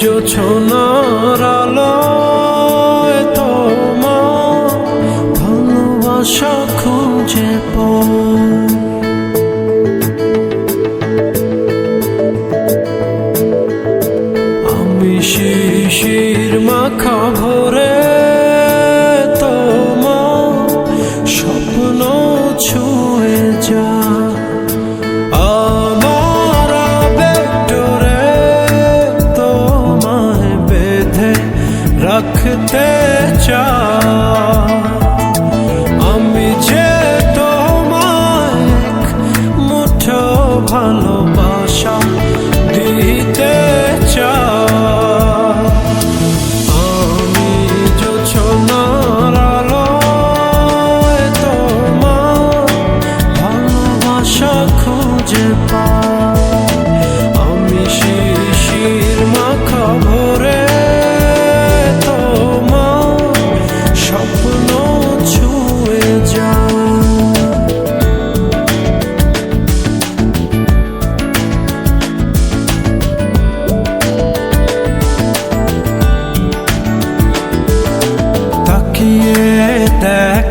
জোছনার আলোয় তোমার ভালোবাসা মাখা ভরে তোমার স্বপ্ন ছুঁয়ে যা। আমার বেটরে তোমায় বেঁধে রাখতে চাই আমি যে তোমায় মুঠো ভালোবাসা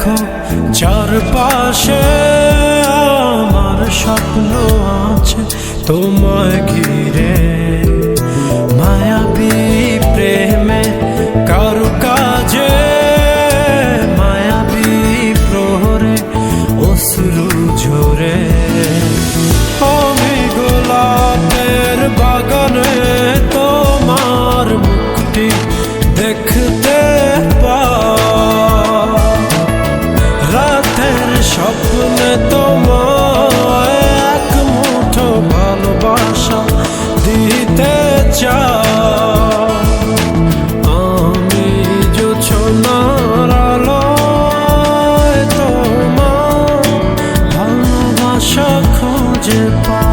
দেখো চারপাশে আমার স্বপ্ন আছে। তোমায় ঘিরে জীবনে তোমায় এক মুঠো ভালোবাসা দিতে চাও আমি জোছনার আলোয় তোমার ভালোবাসা খুঁজে পা